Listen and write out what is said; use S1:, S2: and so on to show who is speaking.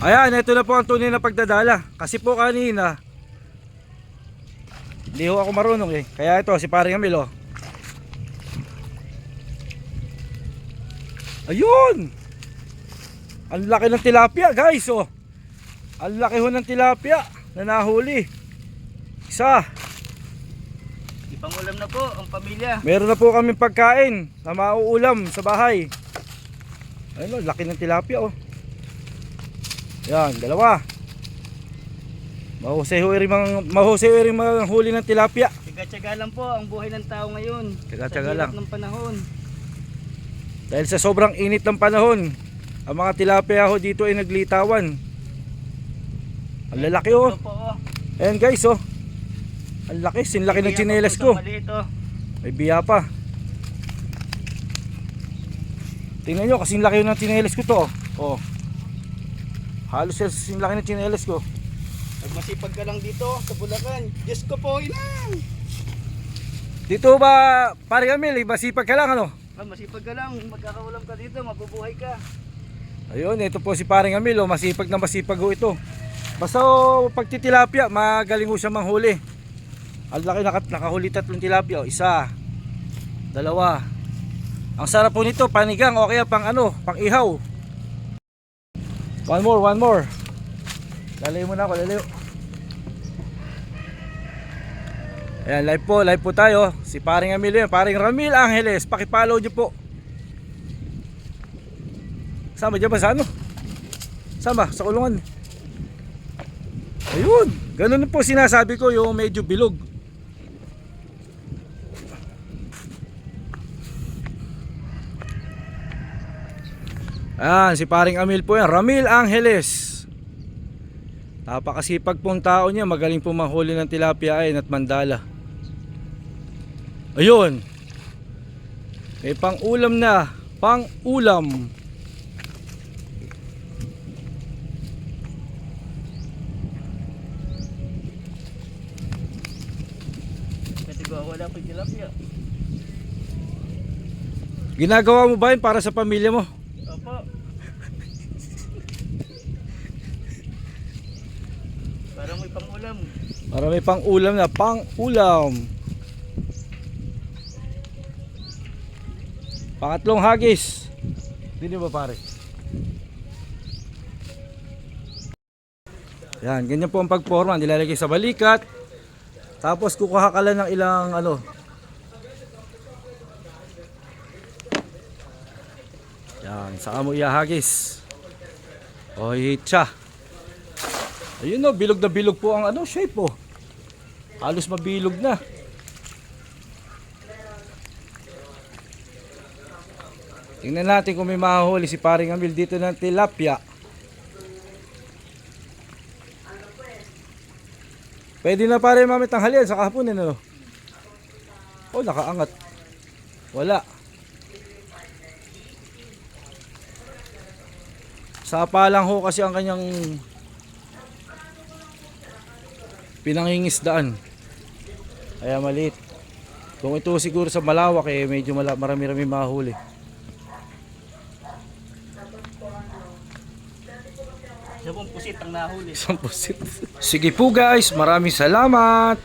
S1: Ayan, ito na po ang tunay na pagdadala. Kasi po kanina, hindi ho ako marunong eh. Kaya ito, si paring Amil oh. Ayun! Ang laki ng tilapia guys oh. Ang laki ho ng tilapia na nahuli. Isa.
S2: Ipangulam na po ang pamilya.
S1: Meron na po kaming pagkain na mauulam sa bahay. Ayun oh, laki ng tilapia oh. Yan, dalawa. Mahusay ho rin mga mahusay ho rin mga huli ng tilapia.
S2: Tiga-tiyaga lang po ang buhay ng tao ngayon. Hirap
S1: lang.
S2: ng panahon.
S1: Dahil sa sobrang init ng panahon, ang mga tilapia ho dito ay naglitawan. Ang lalaki oh.
S2: Ito po oh.
S1: Ayan guys oh. Ang laki, sinlaki ng tsinelas ko.
S2: oh.
S1: May biya pa. Tingnan nyo, kasing laki ng tsinelas ko to. Oh. Halos kasing laki ng tsinelas ko.
S2: Pag masipag ka lang dito sa Bulacan. Diyos ko po, inang.
S1: Dito ba, pare eh, masipag ka lang ano?
S2: Ah, masipag ka lang. Magkakaulam ka dito, mabubuhay ka.
S1: Ayun, ito po si paring Emil, oh, masipag na masipag ho ito. Basta oh, pag titilapia, magaling ho siya manghuli. Ang laki naka, nakahuli tatlong tilapia, oh. isa, dalawa. Ang sarap po nito, panigang o kaya pang ano, pang ihaw. One more, one more. Lalayo muna ako, lalayo. Ayan, live po, live po tayo. Si paring Emil yun, paring Ramil Angeles. Pakipollow nyo po. Sama dyan ba sa ano? Sama, sa kulungan. Ayun, ganun po sinasabi ko yung medyo bilog. Ayan, si paring Amil po yan. Ramil Angeles. Napakasipag pong tao niya. Magaling po mahuli ng tilapia ay at mandala. Ayun. May pang ulam na. Pang ulam.
S2: Kasi ko wala pag tilapia.
S1: Ginagawa mo ba yun para sa pamilya mo?
S2: Parang may pangulam.
S1: Para may pang ulam na pang ulam. Pangatlong hagis. Hindi ba pare? Yan, ganyan po ang pagporma. Nilalagay sa balikat. Tapos kukuha ka lang ng ilang ano. Yan, saka mo ihahagis. O hitsa. Ayun no, bilog na bilog po ang ano, shape po. Halos mabilog na. Tingnan natin kung may mahuli si paring Amil dito ng tilapia. Pwede na pare mami tanghalian sa kahaponin ano. Oh, nakaangat. Wala. Sapa lang ho kasi ang kanyang pinangingisdaan. Kaya maliit. Kung ito siguro sa malawak eh medyo mala- marami-rami mahuli.
S2: Siya pong pusit ang nahuli.
S1: Isang pusit. Sige po guys, maraming salamat.